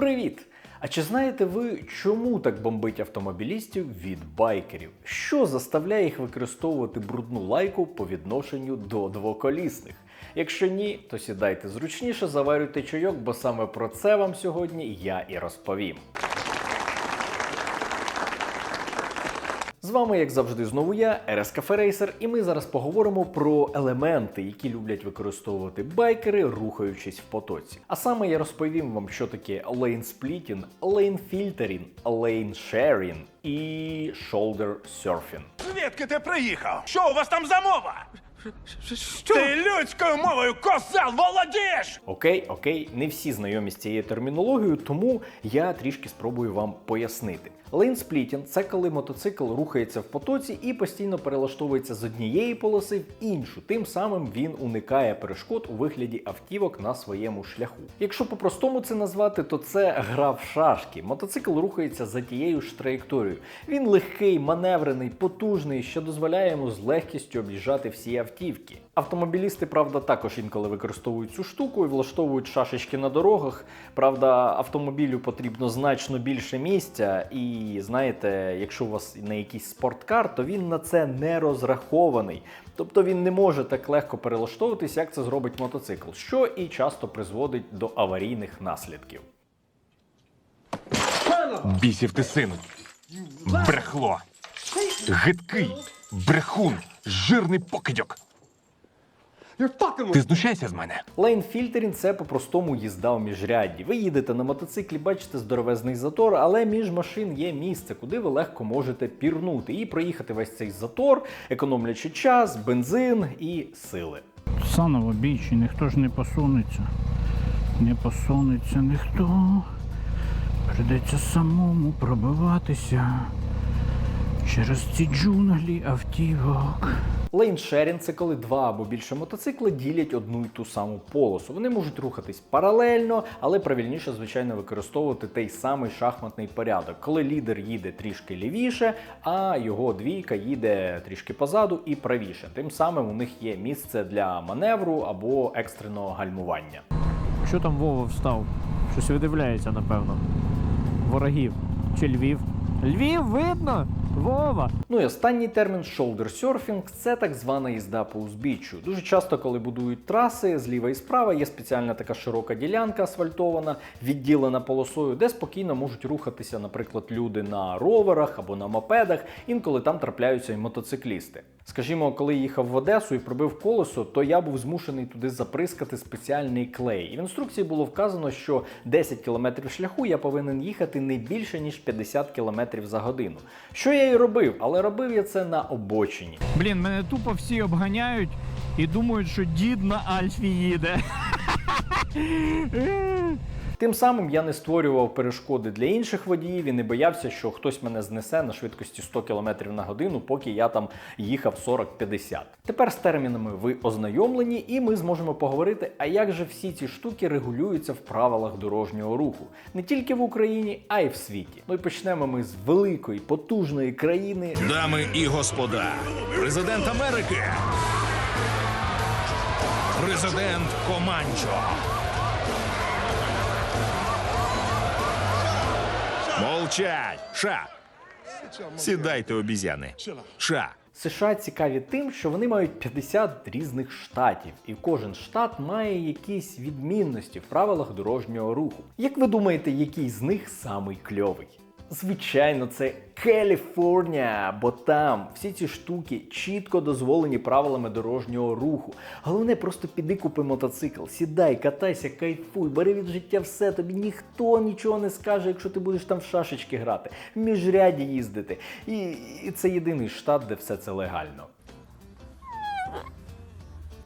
Привіт! А чи знаєте ви, чому так бомбить автомобілістів від байкерів? Що заставляє їх використовувати брудну лайку по відношенню до двоколісних? Якщо ні, то сідайте зручніше, заварюйте чайок, бо саме про це вам сьогодні я і розповім. З вами, як завжди, знову я, РС Кафе Рейсер, і ми зараз поговоримо про елементи, які люблять використовувати байкери, рухаючись в потоці. А саме я розповім вам, що таке lane splitting, lane filtering, lane sharing і shoulder surfing. Звідки ти приїхав? Що у вас там за мова? Ти людською мовою козел володієш! Окей, окей, не всі знайомі з цією термінологією, тому я трішки спробую вам пояснити. Лейнсплітінг – це коли мотоцикл рухається в потоці і постійно перелаштовується з однієї полоси в іншу. Тим самим він уникає перешкод у вигляді автівок на своєму шляху. Якщо по-простому це назвати, то це гра в шашки. Мотоцикл рухається за тією ж траєкторією. Він легкий, маневрений, потужний, що дозволяє йому з легкістю об'їжджати всі автівки. Автомобілісти, правда, також інколи використовують цю штуку і влаштовують шашечки на дорогах. Правда, автомобілю потрібно значно більше місця, і знаєте, якщо у вас не якийсь спорткар, то він на це не розрахований. Тобто він не може так легко перелаштовуватись, як це зробить мотоцикл, що і часто призводить до аварійних наслідків. Бісів ти сину. Брехло. Гидкий. Брехун. Жирний покидьок. Ти знущайся з мене. Лейнфільтерінг це по-простому їзда у міжрядді. Ви їдете на мотоциклі, бачите здоровезний затор, але між машин є місце, куди ви легко можете пірнути і проїхати весь цей затор, економлячи час, бензин і сили. Саново бійчі, ніхто ж не посунеться. Не посунеться ніхто. Придеться самому пробиватися через ці джунглі автівок. Лейншерінг це коли два або більше мотоцикли ділять одну й ту саму полосу. Вони можуть рухатись паралельно, але правильніше, звичайно, використовувати той самий шахматний порядок, коли лідер їде трішки лівіше, а його двійка їде трішки позаду і правіше. Тим самим у них є місце для маневру або екстреного гальмування. Що там Вова встав? Щось видивляється, напевно. Ворогів. Чи Львів? Львів видно! Вова! Ну і останній термін surfing – це так звана їзда по узбіччю. Дуже часто, коли будують траси зліва і справа, є спеціальна така широка ділянка асфальтована, відділена полосою, де спокійно можуть рухатися, наприклад, люди на роверах або на мопедах. Інколи там трапляються і мотоциклісти. Скажімо, коли їхав в Одесу і пробив колесо, то я був змушений туди заприскати спеціальний клей. І в інструкції було вказано, що 10 км шляху я повинен їхати не більше ніж 50 км за годину. Що я і робив, але робив я це на обочині. Блін, мене тупо всі обганяють і думають, що дід на Альфі їде. Тим самим я не створював перешкоди для інших водіїв і не боявся, що хтось мене знесе на швидкості 100 км на годину, поки я там їхав 40-50. Тепер з термінами ви ознайомлені, і ми зможемо поговорити, а як же всі ці штуки регулюються в правилах дорожнього руху не тільки в Україні, а й в світі. Ну і почнемо ми з великої потужної країни. Дами і господа, президент Америки. Президент Команчо. Молчать! Ша! Сідайте, обізяни. Ша! США цікаві тим, що вони мають 50 різних штатів, і кожен штат має якісь відмінності в правилах дорожнього руху. Як ви думаєте, який з них самий кльовий? Звичайно, це Каліфорнія, бо там всі ці штуки чітко дозволені правилами дорожнього руху. Головне, просто піди купи мотоцикл, сідай, катайся, кайфуй, бери від життя все, тобі ніхто нічого не скаже, якщо ти будеш там в шашечки грати, в міжряді їздити. І, і це єдиний штат, де все це легально.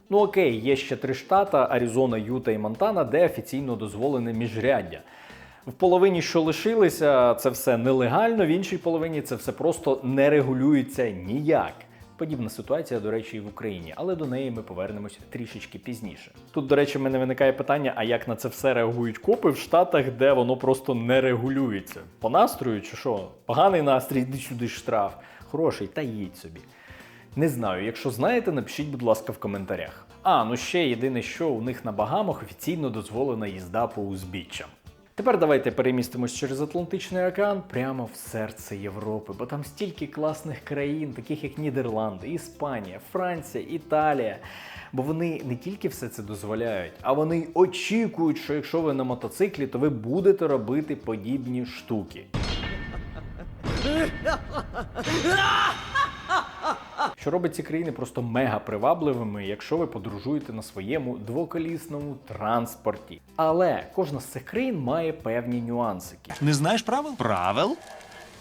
Ну окей, є ще три штата Аризона, Юта і Монтана, де офіційно дозволене міжряддя. В половині, що лишилися, це все нелегально, в іншій половині це все просто не регулюється ніяк. Подібна ситуація, до речі, і в Україні, але до неї ми повернемось трішечки пізніше. Тут, до речі, мене виникає питання: а як на це все реагують копи в штатах, де воно просто не регулюється? По настрою чи що? Поганий настрій, йди сюди штраф. Хороший, та їдь собі. Не знаю, якщо знаєте, напишіть, будь ласка, в коментарях. А, ну ще єдине, що у них на Багамах офіційно дозволена їзда по узбіччям. Тепер давайте перемістимось через Атлантичний океан прямо в серце Європи, бо там стільки класних країн, таких як Нідерланди, Іспанія, Франція, Італія. Бо вони не тільки все це дозволяють, а вони очікують, що якщо ви на мотоциклі, то ви будете робити подібні штуки. Що робить ці країни просто мега привабливими, якщо ви подорожуєте на своєму двоколісному транспорті. Але кожна з цих країн має певні нюансики. Не знаєш правил? Правил?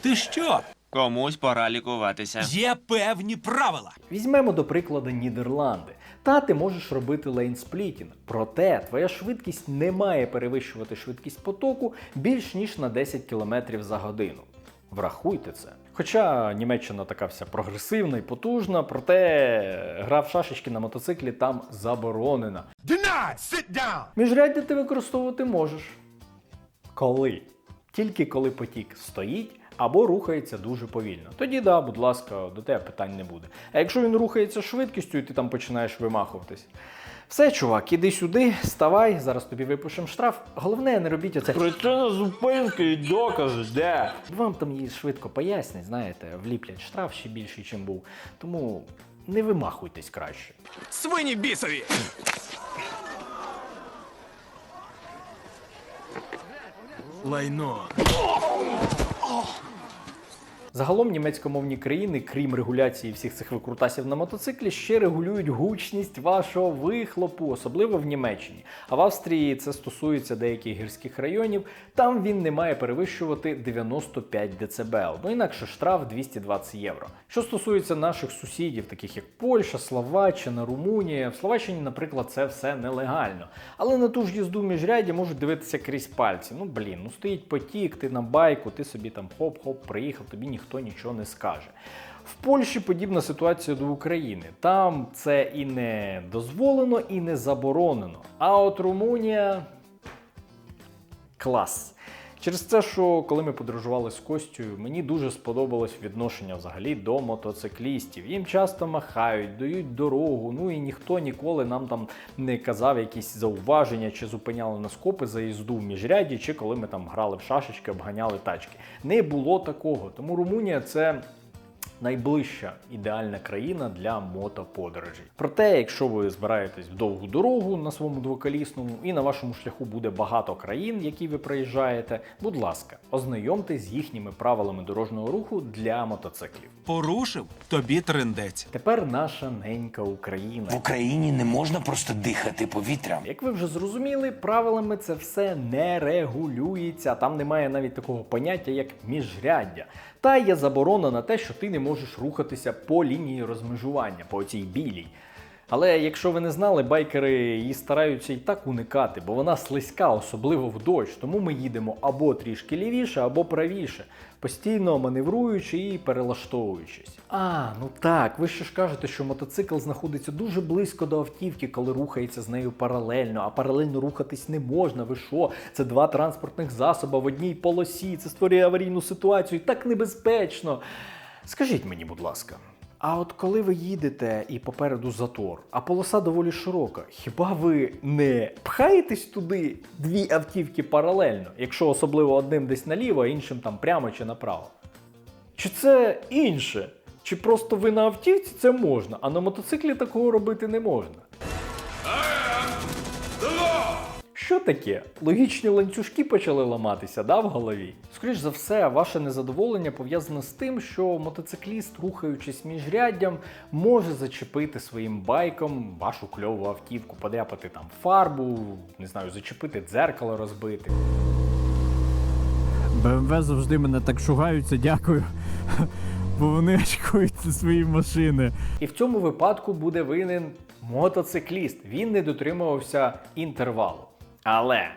Ти що? Комусь пора лікуватися. Є певні правила. Візьмемо до прикладу Нідерланди. Та ти можеш робити лейнсплітінг, проте твоя швидкість не має перевищувати швидкість потоку більш ніж на 10 км за годину. Врахуйте це. Хоча Німеччина така вся прогресивна і потужна, проте гра в шашечки на мотоциклі там заборонена. Denied! Sit down! Міжряддя ти використовувати можеш. Коли? Тільки коли потік стоїть або рухається дуже повільно. Тоді да, будь ласка, до тебе питань не буде. А якщо він рухається швидкістю і ти там починаєш вимахуватись. Все, чувак, іди сюди, ставай, зараз тобі випишемо штраф. Головне, не робіть оце. Причина зупинки і докази, де? Вам там її швидко пояснять, знаєте, вліплять штраф ще більший, чим був. Тому не вимахуйтесь краще. Свині бісові! Лайно. Загалом німецькомовні країни, крім регуляції всіх цих викрутасів на мотоциклі, ще регулюють гучність вашого вихлопу, особливо в Німеччині. А в Австрії це стосується деяких гірських районів. Там він не має перевищувати 95 дБ, бо інакше штраф 220 євро. Що стосується наших сусідів, таких як Польща, Словаччина, Румунія, в Словаччині, наприклад, це все нелегально. Але на ту ж їзду в міжряді можуть дивитися крізь пальці. Ну блін, ну стоїть потік, ти на байку, ти собі там хоп-хоп приїхав, тобі ніхто нічого не скаже. В Польщі подібна ситуація до України. Там це і не дозволено, і не заборонено. А от Румунія клас. Через те, що коли ми подорожували з Костю, мені дуже сподобалось відношення взагалі до мотоциклістів. Їм часто махають, дають дорогу. Ну і ніхто ніколи нам там не казав якісь зауваження чи зупиняли на скопи за їзду в міжряді, чи коли ми там грали в шашечки, обганяли тачки. Не було такого. Тому Румунія це найближча ідеальна країна для мотоподорожей. Проте, якщо ви збираєтесь в довгу дорогу на своєму двоколісному і на вашому шляху буде багато країн, які ви проїжджаєте, будь ласка, ознайомтесь з їхніми правилами дорожнього руху для мотоциклів. Порушив тобі трендець. Тепер наша ненька Україна. В Україні не можна просто дихати повітрям. Як ви вже зрозуміли, правилами це все не регулюється. Там немає навіть такого поняття, як міжряддя. Та є заборона на те, що ти не можеш рухатися по лінії розмежування, по цій білій. Але якщо ви не знали, байкери її стараються і так уникати, бо вона слизька, особливо в дощ. Тому ми їдемо або трішки лівіше, або правіше, постійно маневруючи і перелаштовуючись. А, ну так, ви ще ж кажете, що мотоцикл знаходиться дуже близько до автівки, коли рухається з нею паралельно, а паралельно рухатись не можна. Ви що? Це два транспортних засоби в одній полосі. Це створює аварійну ситуацію так небезпечно. Скажіть мені, будь ласка. А от коли ви їдете і попереду затор, а полоса доволі широка, хіба ви не пхаєтесь туди дві автівки паралельно, якщо особливо одним десь наліво, а іншим там прямо чи направо? Чи це інше? Чи просто ви на автівці це можна, а на мотоциклі такого робити не можна? Що таке? Логічні ланцюжки почали ламатися, да, в голові? Скоріш за все, ваше незадоволення пов'язане з тим, що мотоцикліст, рухаючись міжряддям, може зачепити своїм байком вашу кльову автівку, подряпати там фарбу, не знаю, зачепити дзеркало, розбити. БМВ завжди мене так шугаються, дякую. Бо вони очкують свої машини. І в цьому випадку буде винен мотоцикліст. Він не дотримувався інтервалу. Але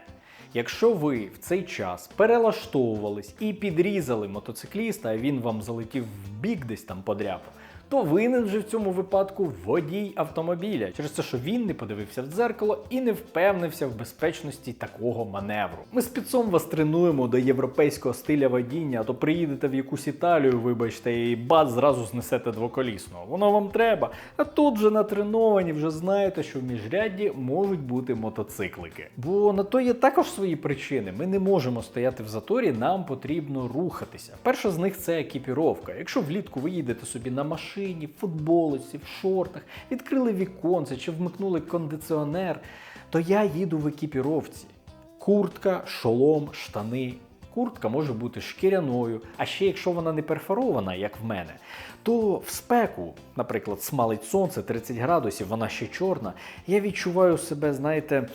якщо ви в цей час перелаштовувались і підрізали мотоцикліста, а він вам залетів в бік десь там подряпав, то винен вже в цьому випадку водій автомобіля через те, що він не подивився в дзеркало і не впевнився в безпечності такого маневру. Ми з підсом вас тренуємо до європейського стиля водіння, а то приїдете в якусь Італію, вибачте, і бац, зразу знесете двоколісного. Воно вам треба. А тут вже натреновані, вже знаєте, що в міжрядді можуть бути мотоциклики. Бо на то є також свої причини. Ми не можемо стояти в заторі, нам потрібно рухатися. Перша з них це екіпіровка. Якщо влітку ви їдете собі на машині, в футболиці, в шортах, відкрили віконце чи вмикнули кондиціонер, то я їду в екіпіровці. Куртка, шолом, штани. Куртка може бути шкіряною, а ще якщо вона не перфорована, як в мене, то в спеку, наприклад, смалить сонце 30 градусів, вона ще чорна, я відчуваю себе, знаєте,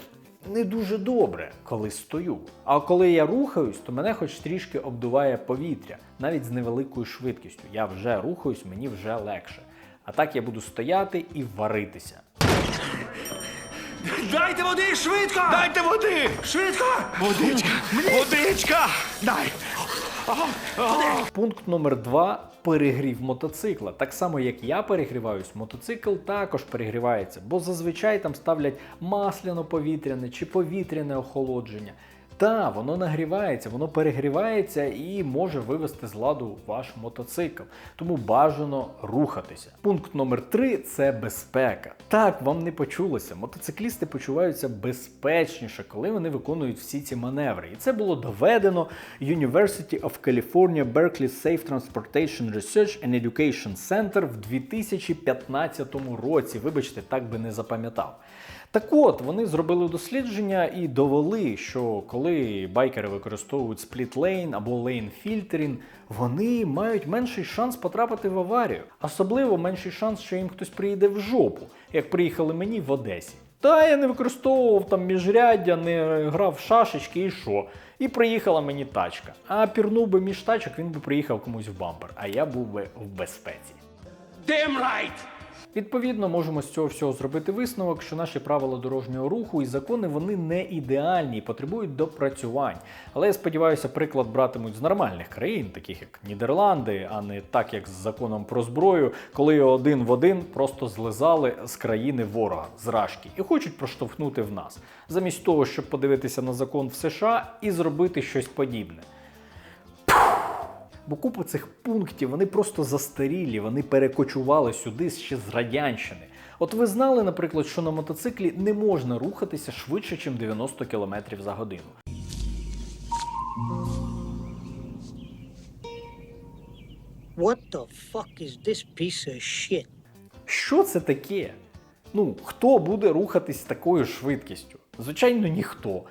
не дуже добре, коли стою. А коли я рухаюсь, то мене хоч трішки обдуває повітря, навіть з невеликою швидкістю. Я вже рухаюсь, мені вже легше. А так я буду стояти і варитися. Дайте води швидко! Дайте води! Швидко! Водичка! Водичка! Дай! Пункт номер два перегрів мотоцикла. Так само як я перегріваюсь, мотоцикл також перегрівається, бо зазвичай там ставлять масляно-повітряне чи повітряне охолодження. Та, воно нагрівається, воно перегрівається і може вивести з ладу ваш мотоцикл. Тому бажано рухатися. Пункт номер три це безпека. Так, вам не почулося. Мотоциклісти почуваються безпечніше, коли вони виконують всі ці маневри. І це було доведено University of California Berkeley Safe Transportation Research and Education Center в 2015 році. Вибачте, так би не запам'ятав. Так от, вони зробили дослідження і довели, що коли байкери використовують спліт-лейн або лейн-фільтерінг, вони мають менший шанс потрапити в аварію. Особливо менший шанс, що їм хтось приїде в жопу, як приїхали мені в Одесі. Та я не використовував там міжряддя, не грав в шашечки і що. І приїхала мені тачка. А пірнув би між тачок, він би приїхав комусь в бампер, а я був би в безпеці. Damn right! Відповідно, можемо з цього всього зробити висновок, що наші правила дорожнього руху і закони вони не ідеальні і потребують допрацювань. Але я сподіваюся, приклад братимуть з нормальних країн, таких як Нідерланди, а не так, як з законом про зброю, коли його один в один просто злизали з країни ворога, з рашки, і хочуть проштовхнути в нас, замість того, щоб подивитися на закон в США і зробити щось подібне. Бо купа цих пунктів вони просто застарілі, вони перекочували сюди ще з радянщини. От ви знали, наприклад, що на мотоциклі не можна рухатися швидше, ніж 90 км за годину. What the fuck is this piece of shit? Що це таке? Ну, хто буде рухатись такою швидкістю? Звичайно, ніхто.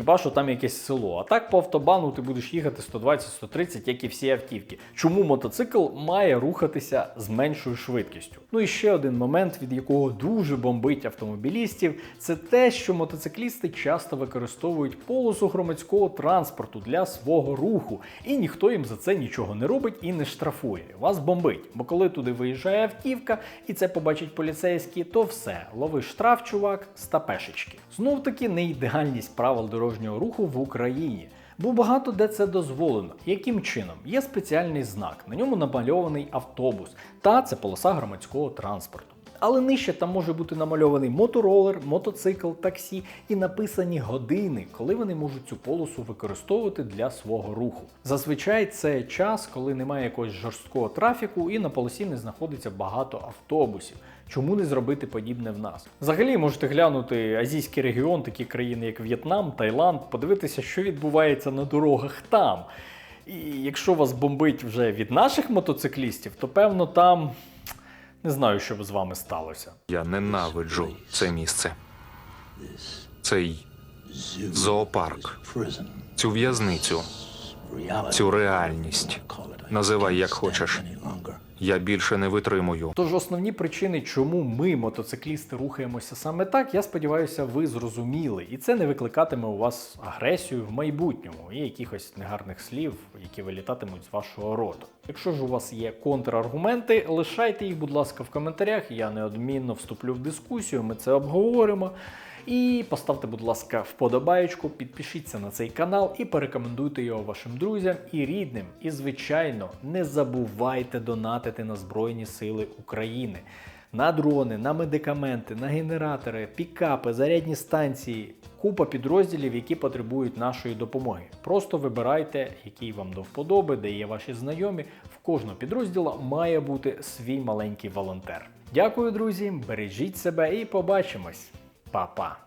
Хіба що там якесь село. А так по автобану ти будеш їхати 120-130, як і всі автівки. Чому мотоцикл має рухатися з меншою швидкістю? Ну і ще один момент, від якого дуже бомбить автомобілістів, це те, що мотоциклісти часто використовують полосу громадського транспорту для свого руху, і ніхто їм за це нічого не робить і не штрафує. Вас бомбить, бо коли туди виїжджає автівка і це побачить поліцейські, то все, лови штраф, чувак, з тапешечки. Знов таки не ідеальність правил дорожнього руху в Україні. Бо багато де це дозволено. Яким чином? Є спеціальний знак, на ньому намальований автобус, та це полоса громадського транспорту. Але нижче там може бути намальований моторолер, мотоцикл, таксі і написані години, коли вони можуть цю полосу використовувати для свого руху. Зазвичай це час, коли немає якогось жорсткого трафіку і на полосі не знаходиться багато автобусів. Чому не зробити подібне в нас? Взагалі можете глянути азійський регіон, такі країни, як В'єтнам, Таїланд, подивитися, що відбувається на дорогах там. І якщо вас бомбить вже від наших мотоциклістів, то певно там не знаю, що б з вами сталося. Я ненавиджу це місце. Цей зоопарк, цю в'язницю, цю реальність. Називай як хочеш. Я більше не витримую. Тож основні причини, чому ми, мотоциклісти, рухаємося саме так, я сподіваюся, ви зрозуміли, і це не викликатиме у вас агресію в майбутньому і якихось негарних слів, які вилітатимуть з вашого роту. Якщо ж у вас є контраргументи, лишайте їх, будь ласка, в коментарях. Я неодмінно вступлю в дискусію, ми це обговоримо. І поставте, будь ласка, вподобаєчку, підпишіться на цей канал і порекомендуйте його вашим друзям і рідним. І, звичайно, не забувайте донатити на Збройні Сили України. На дрони, на медикаменти, на генератори, пікапи, зарядні станції, купа підрозділів, які потребують нашої допомоги. Просто вибирайте, який вам до вподоби, де є ваші знайомі. В кожного підрозділу має бути свій маленький волонтер. Дякую, друзі, бережіть себе і побачимось. papá.